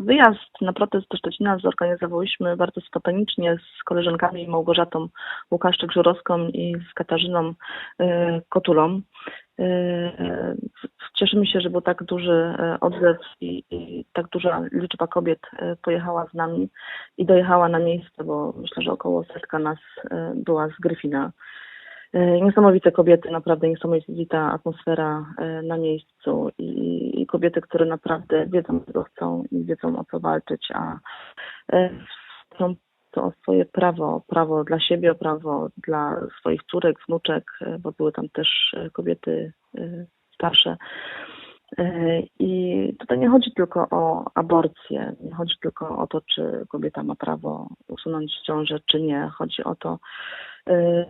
wyjazd na protest do Szczecina zorganizowałyśmy bardzo spontanicznie z koleżankami Małgorzatą Łukaszczyk-Żurowską i z Katarzyną e, Kotulą. E, Cieszymy się, że był tak duży e, odzew i, i tak duża liczba kobiet pojechała z nami i dojechała na miejsce, bo myślę, że około setka nas była z Gryfina. E, Niesamowite kobiety, naprawdę niesamowita atmosfera e, na miejscu i, i kobiety, które naprawdę wiedzą, czego chcą i wiedzą, o co walczyć, a e, chcą to o swoje prawo, prawo dla siebie, prawo dla swoich córek, wnuczek, e, bo były tam też e, kobiety e, starsze. E, I tutaj nie chodzi tylko o aborcję, nie chodzi tylko o to, czy kobieta ma prawo usunąć ciążę, czy nie. Chodzi o to, e,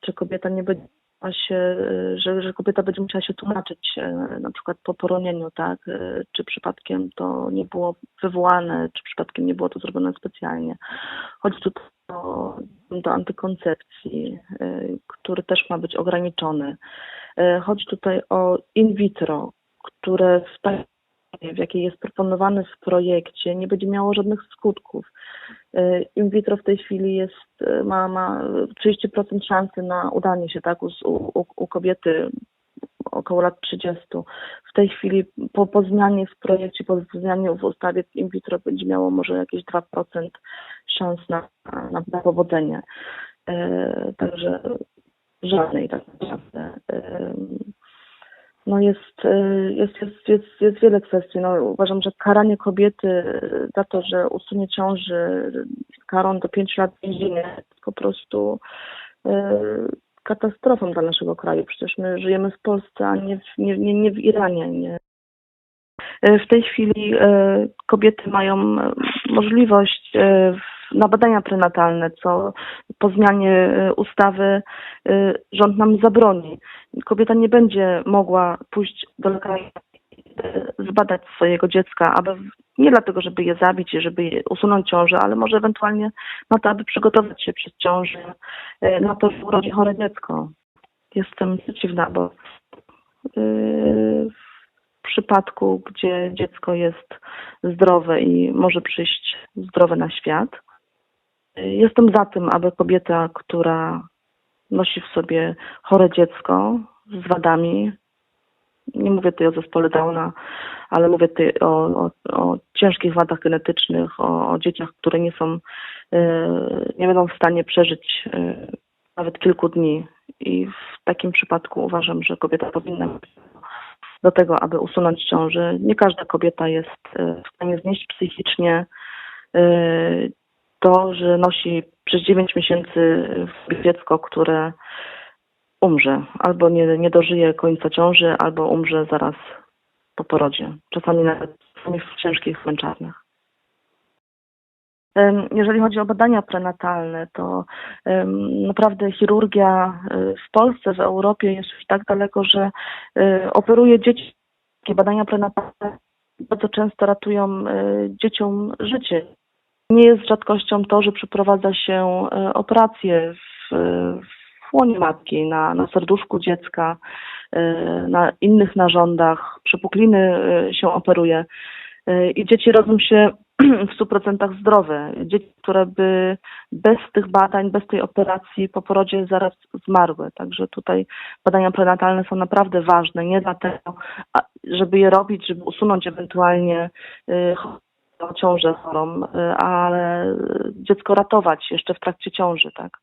czy kobieta nie będzie się, e, że, że kobieta będzie musiała się tłumaczyć e, na przykład po poronieniu, tak, e, czy przypadkiem to nie było wywołane, czy przypadkiem nie było to zrobione specjalnie. Chodzi tutaj o do antykoncepcji, który też ma być ograniczony. Chodzi tutaj o in vitro, które w takiej w jakiej jest proponowane w projekcie, nie będzie miało żadnych skutków. E, In vitro w tej chwili jest, e, ma, ma 30% szansy na udanie się tak, u, u, u kobiety około lat 30. W tej chwili po, po zmianie w projekcie, po zmianie w ustawie in vitro będzie miało może jakieś 2% szans na, na, na powodzenie. E, także żadnej tak naprawdę. No jest, e, jest, jest, jest, jest wiele kwestii. No, uważam, że karanie kobiety za to, że usunie ciąży karą do 5 lat więzienia jest po prostu e, katastrofą dla naszego kraju. Przecież my żyjemy w Polsce, a nie w, nie, nie, nie w Iranie. Nie. E, W tej chwili kobiety mają możliwość na badania prenatalne, co po zmianie e, ustawy e, rząd nam zabroni. Kobieta nie będzie mogła pójść do lekarza zbadać swojego dziecka, aby nie dlatego, żeby je zabić żeby usunąć ciążę, ale może ewentualnie na to, aby przygotować się przez ciążę e, na to, że urodzi chore dziecko. Jestem przeciwna, bo w przypadku, gdzie dziecko jest zdrowe i może przyjść zdrowe na świat, jestem za tym, aby kobieta, która nosi w sobie chore dziecko z wadami, nie mówię tutaj o zespole Downa, ale mówię tutaj o, o, o ciężkich wadach genetycznych, o, o dzieciach, które nie są, yy, nie będą w stanie przeżyć yy, nawet kilku dni. I w takim przypadku uważam, że kobieta powinna do tego, aby usunąć ciążę. Nie każda kobieta jest e, w stanie znieść psychicznie e, to, że nosi przez 9 miesięcy dziecko, które umrze. Albo nie, nie dożyje końca ciąży, albo umrze zaraz po porodzie. Czasami nawet w ciężkich męczarniach. Jeżeli chodzi o badania prenatalne, to naprawdę chirurgia y, w Polsce, w Europie jest już tak daleko, że y, operuje dzieci. Badania prenatalne bardzo często ratują y, dzieciom życie. Nie jest rzadkością to, że przeprowadza się y, operacje w, w łonie matki, na, na serduszku dziecka, y, na innych narządach, przepukliny się operuje. I dzieci rodzą się w 100% zdrowe. Dzieci, które by bez tych badań, bez tej operacji po porodzie zaraz zmarły. Także tutaj badania prenatalne są naprawdę ważne. Nie dlatego, żeby je robić, żeby usunąć ewentualnie ciążę chorą, y, ale dziecko ratować jeszcze w trakcie ciąży, tak.